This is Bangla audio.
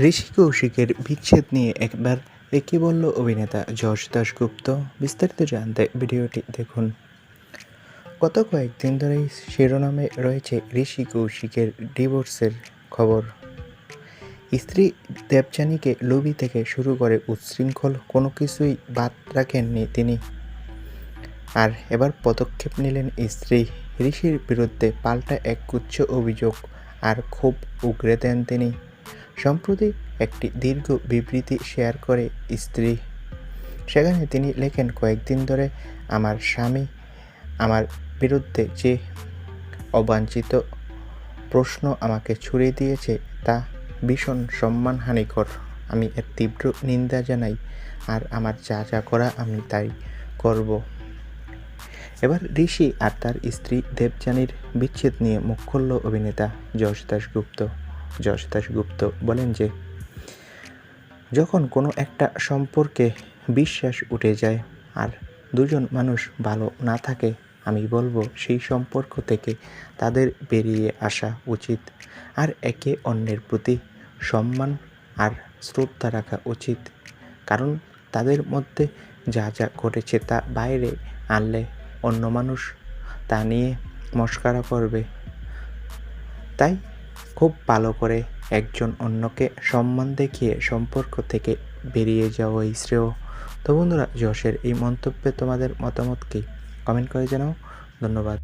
ঋষি কৌশিকের বিচ্ছেদ নিয়ে একবার একই বলল অভিনেতা যশ দাশগুপ্ত। বিস্তারিত জানতে ভিডিওটি দেখুন। গত কয়েকদিন ধরেই শিরোনামে রয়েছে ঋষি কৌশিকের ডিভোর্সের খবর। স্ত্রী দেবযানীকে লুবি থেকে শুরু করে উচ্ছৃঙ্খল কোনো কিছুই বাদ রাখেননি তিনি। আর এবার পদক্ষেপ নিলেন স্ত্রী। ঋষির বিরুদ্ধে পাল্টা এক গুচ্ছ অভিযোগ আর খুব উগরে দেন তিনি। সম্প্রতি একটি দীর্ঘ বিবৃতি শেয়ার করে স্ত্রী। সেখানে তিনি লেখেন, কয়েকদিন ধরে আমার স্বামী আমার বিরুদ্ধে যে অবাঞ্ছিত প্রশ্ন আমাকে ছুড়ে দিয়েছে তা ভীষণ সম্মানহানিকর। আমি এর তীব্র নিন্দা জানাই, আর আমার যা যা করা আমি তাই করব। এবার ঋষি আর তার স্ত্রী দেবযানীর বিচ্ছেদ নিয়ে মুখ অভিনেতা যশ দাশগুপ্ত। যশ দাশগুপ্ত বলেন যে, যখন কোনো একটা সম্পর্কে বিশ্বাস উঠে যায় আর দুজন মানুষ ভালো না থাকে, আমি বলব সেই সম্পর্ক থেকে তাদের বেরিয়ে আসা উচিত আর একে অন্যের প্রতি সম্মান আর শ্রদ্ধা রাখা উচিত। কারণ তাদের মধ্যে যা যা ঘটেছে তা বাইরে আনলে অন্য মানুষ তা নিয়ে মস্কারা করবে। তাই খুব ভালো করে একজন অন্যকে সম্মান দেখিয়ে সম্পর্ক থেকে বেরিয়ে যাওয়াই শ্রেয়। তো বন্ধুরা, যশের এই মন্তব্যে তোমাদের মতামত কি? কমেন্ট করে জানাও। ধন্যবাদ।